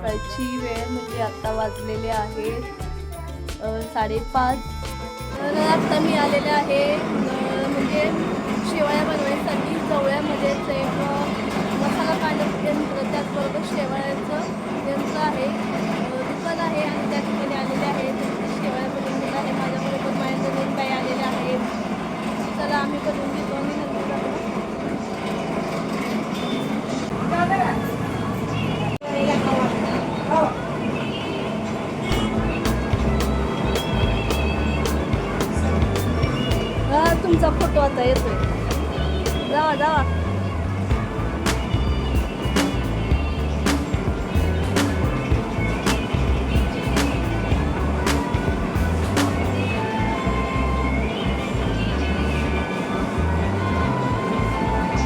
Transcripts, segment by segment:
सकाळची वेळ म्हणजे आत्ता वाजलेले आहे. साडेपाच. तर आत्ता मी आलेले आहे म्हणजे शेवाळ्या बनवण्यासाठी जवळ्यामध्येच एक तुमचा फोटो आता येतोय. जावा जावा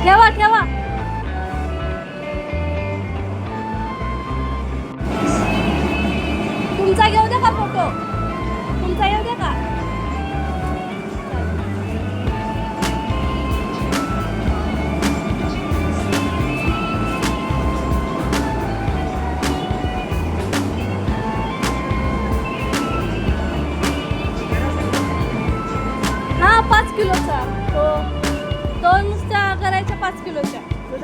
ठेवा ठेवा.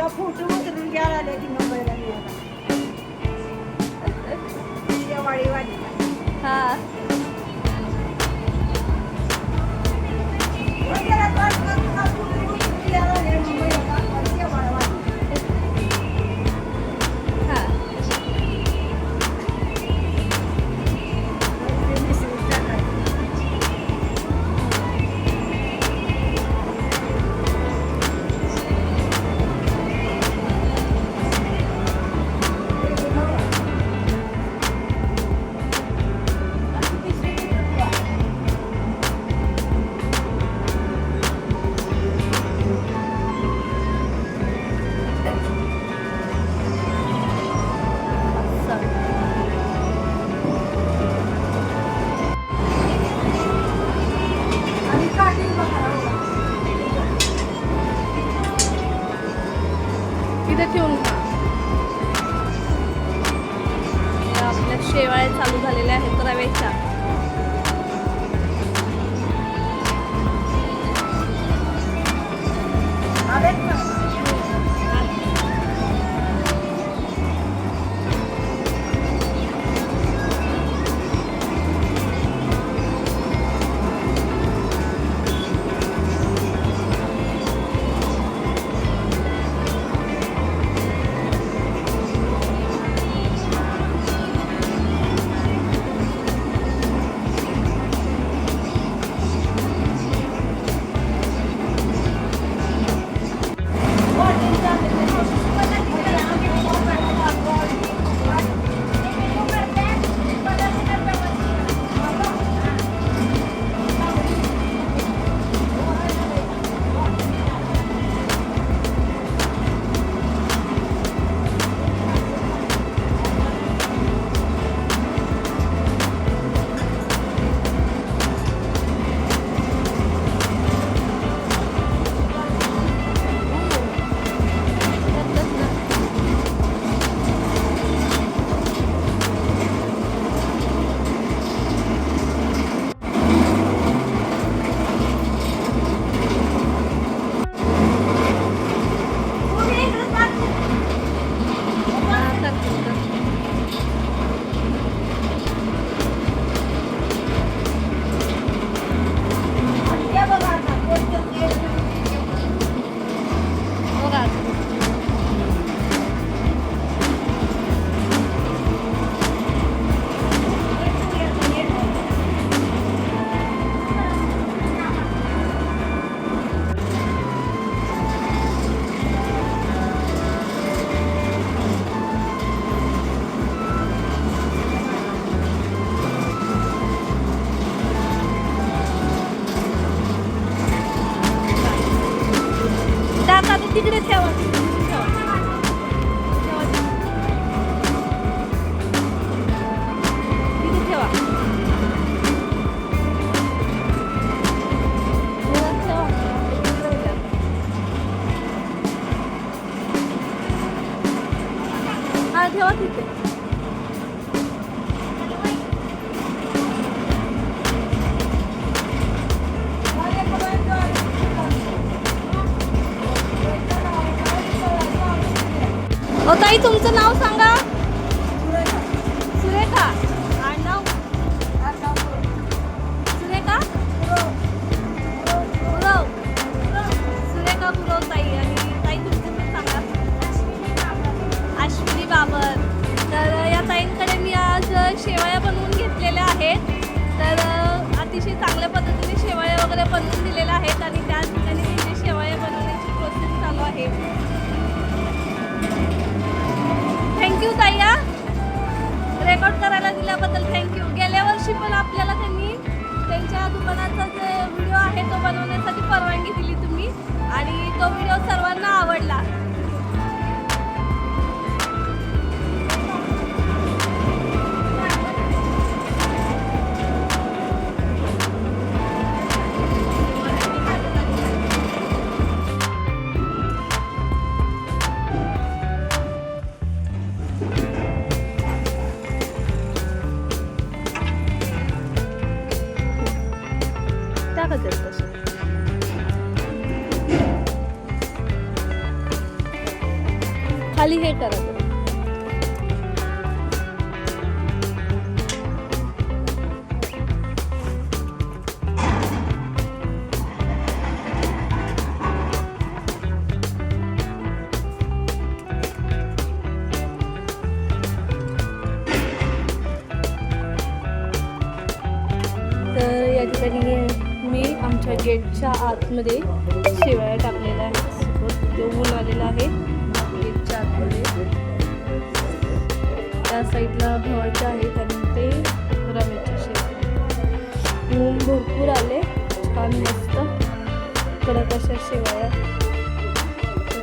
तुझा फोटो उतरून घ्यायला आले की मुंबईला मिळाला वाडीवाडी हा. तुला Tigre tela. हो ताई तुमचं नाव सांगा. सुरेखा. आडनाव सुरेखा? गुरव सुरेखा गुरव ताई. आणि ताई तुमचं पण सांगा. अश्विनी बाबर. तर या ताईंकडे मी आज शेवया बनवून घेतलेल्या आहेत. तर अतिशय चांगल्या पद्धतीने शेवया वगैरे बनवून दिलेल्या आहेत. आणि त्या ठिकाणी त्यांची शेवया बनवण्याची प्रोसेस चालू आहे चेकआउट करायला दिल्याबद्दल थँक्यू गेल्या वर्षी पण आपल्याला त्यांनी त्यांच्या दुकानाचा जे व्हिडिओ टाकत आहेत गेटच्या आतमध्ये शेवया टाकलेल्या आहेत सोबत ते ऊन आलेलं आहे. गेटच्या आतमध्ये. त्या साईडला गव्हाच्या आहेत आणि ते रव्याच्या शेवया ऊन भरपूर आले. छान मस्त. कडक अशा शेवया.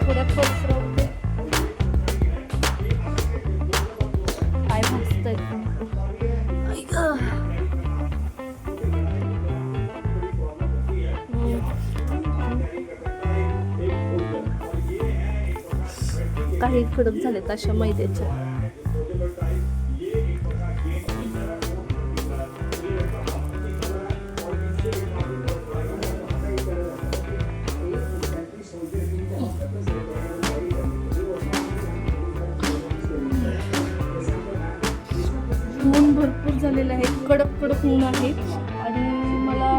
थोड्या पसरवते काही कडक झालेत अशा मैद्याच्या. ऊन भरपूर झालेलं आहे कडक कडक ऊन आहे. आणि मला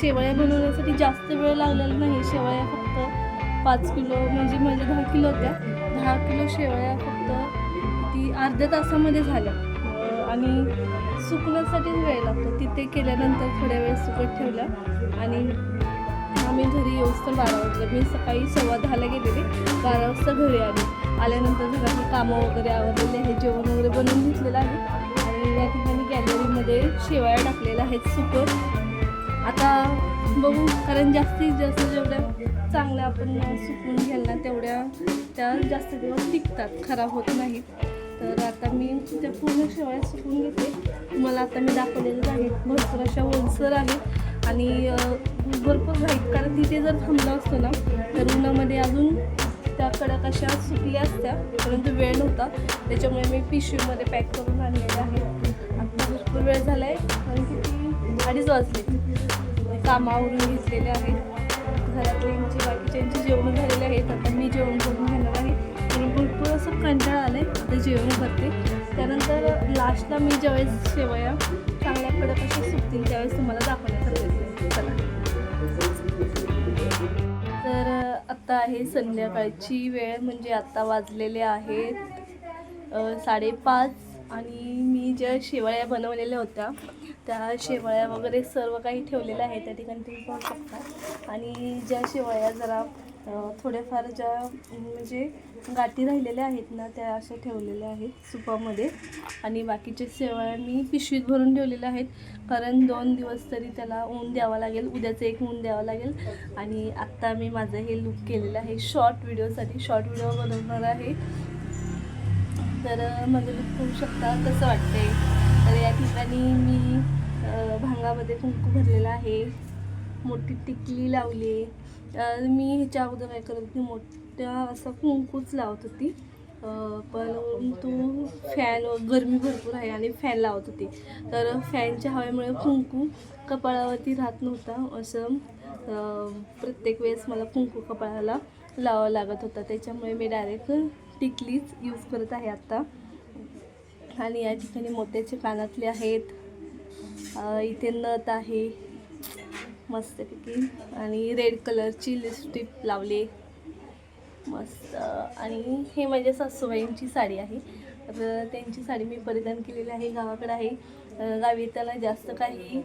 शेवया बनवण्यासाठी जास्त वेळ लागलेला नाही शेवया फक्त पाच किलो म्हणजे म्हणजे दहा किलो होत्या. दहा किलो शेवया फक्त ती अर्ध्या तासामध्ये झाल्या. आणि सुकण्यासाठीच वेळ लागतो. तिथे केल्यानंतर थोड्या वेळ सुकत ठेवल्या. आणि आम्ही घरी येऊस तर बारा वाजता मी सकाळी सव्वा दहाला गेलेले. बारा वाजता घरी आली. आल्यानंतर घरातली कामं वगैरे आवरलेले आहे जेवण वगैरे बनवून घेतलेलं आहे. आणि या ठिकाणी गॅलरीमध्ये शेवाळ्या टाकलेल्या आहेत. सुकत आता बघू कारण जास्तीत जास्त जेवढ्या चांगल्या आपण सुकून घ्याल ना तेवढ्या त्या जास्त दिवस टिकतात खराब होत नाहीत. तर आता मी त्या पूर्ण शेवळ्या सुकून घेते. तुम्हाला आता मी दाखवलेलं आहेत भरपूर अशा ओलसर आहेत. आणि भरपूर राहीत कारण तिथे जर थांबलं असतं ना तर उन्हामध्ये अजून त्या कडक अशा सुकल्या असत्या परंतु वेळ नव्हता. त्याच्यामुळे मी पिशवीमध्ये पॅक करून आणलेल्या आहेत आता भरपूर वेळ झाला आहे कारण किती अडीच वाजले कामावरून घेतलेले आहेत. घरातल्यांची बाकीच्यांची जेवण झालेले आहेत आता मी जेवण करून घेणार आहे. आणि भरपूर असं कंटाळा आलं आहे आता जेवण करते. त्यानंतर लास्टला मी ज्यावेळेस शेवया चांगल्या कडक अशा सुटतील त्यावेळेस तुम्हाला दाखवण्याचा प्रयत्न चला. तर आत्ता आहे संध्याकाळची वेळ म्हणजे आत्ता वाजलेले आहेत साडेपाच. आणि मी ज्या शेवाळ्या बनवलेल्या होत्या त्या शेवळ्या वगैरे सर्व काही ठेवलेलं आहे त्या ठिकाणी तुम्ही पाहू शकता. आणि ज्या शेवळ्या जरा थोड्याफार ज्या म्हणजे गाठी राहिलेल्या आहेत ना त्या अशा ठेवलेल्या आहेत सुपामध्ये. आणि बाकीचे शेवळ्या मी पिशवीत भरून ठेवलेल्या आहेत कारण दोन दिवस तरी त्याला ऊन द्यावं लागेल उद्याचं एक ऊन द्यावं लागेल. आणि आत्ता मी माझं हे लुक केलेलं आहे शॉर्ट व्हिडिओसाठी शॉर्ट व्हिडिओ बनवणार आहे. तर माझं लुक होऊ शकता कसं वाटतंय? तर या ठिकाणी मी भांगामध्ये कुंकू भरलेला आहे. मोठी टिकली लावली आहे. मी ह्याच्या अगोदर काय करत होती. मोठ्या असं कुंकूच लावत होती. पण तो फॅन गरमी भरपूर आहे आणि फॅन लावत होती. तर फॅनच्या हवेमुळे कुंकू कपाळावरती राहत नव्हता. असं प्रत्येक वेळेस मला कुंकू कपाळाला लावावं लागत होता. त्याच्यामुळे मी डायरेक्ट टिकलीच यूज करत आहे आत्ता आणि या ठिकाणी मोत्याचे कानातले आहेत. इथे नथ आहे. मस्तपैकी. आणि रेड कलरची लिपस्टिक लावली. मस्त. आणि हे माझ्या सासूबाईंची साडी आहे. तर त्यांची साडी मी परिधान केलेली आहे. गावाकडे आहे. गावी येताना जास्त काही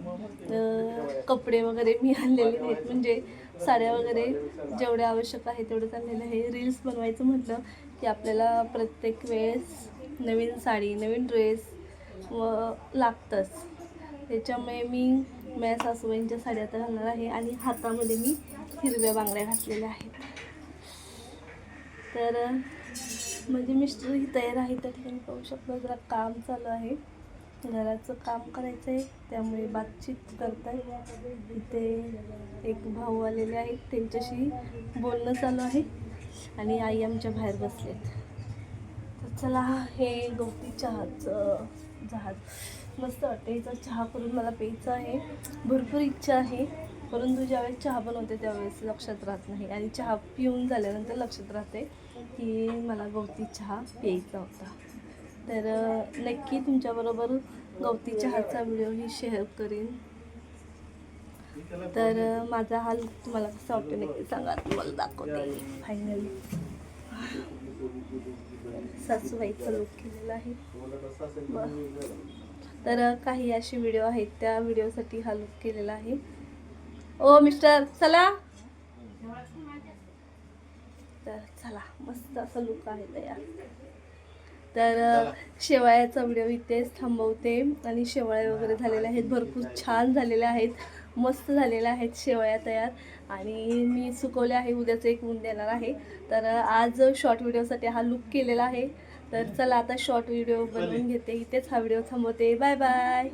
कपडे वगैरे मी आणलेले नाहीत. म्हणजे साड्या वगैरे जेवढ्या आवश्यक आहे तेवढंच आणलेलं आहे. रील्स बनवायचं म्हटलं की आपल्याला प्रत्येक वेळेस नवीन साडी नवीन ड्रेस व लागतंच. त्याच्यामुळे मी माझ्या सासूबाईंच्या साड्या तर घालणार आहे आणि हातामध्ये मी हिरव्या बांगड्या घातलेल्या आहेत. तर म्हणजे मिस्टर ही तयार आहे त्या ठिकाणी पाहू शकतो जरा काम चालू आहे. घराचं काम करायचं आहे त्यामुळे बातचीत करताय. इथे एक भाऊ आलेले आहेत त्यांच्याशी बोलणं चालू आहे आणि आई आमच्या बाहेर बसलेत. तर चला हे गवती चहाचं जहाज. मस्त वाटतं याचा चहा करून मला प्यायचा आहे. भरपूर इच्छा आहे. परंतु ज्यावेळेस चहा बनवते त्यावेळेस लक्षात राहत नाही. आणि चहा पिऊन झाल्यानंतर लक्षात राहते की मला गवती चहा प्यायचा होता. तर नक्की तुमच्याबरोबर गवती चहाचा व्हिडिओही शेअर करेन. तर माझा हा look तुम्हाला कसा वाटतो नक्की सांगा तुम्हाला दाखवते फायनली सासूबाईचा लुक केलेला आहे. तर काही असे व्हिडिओ आहेत त्या व्हिडिओसाठी हा लुक केलेला आहे. ओ मिस्टर चला. तर चला मस्त असा लुक आहे तयार. तर अ, शेवयाचा व्हिडिओ इथेच थांबवते आणि शेवया वगैरे झालेल्या आहेत भरपूर छान झालेल्या आहेत मस्त झालेल्या आहेत शेवया तयार. आणि मी सुकवले आहे उद्याचं एक ऊन देणार आहे. तर आज शॉर्ट व्हिडिओसाठी हा लुक केलेला आहे. तर चला आता शॉर्ट व्हिडिओ बनवून घेते. इथेच हा व्हिडिओ थांबवते. Bye bye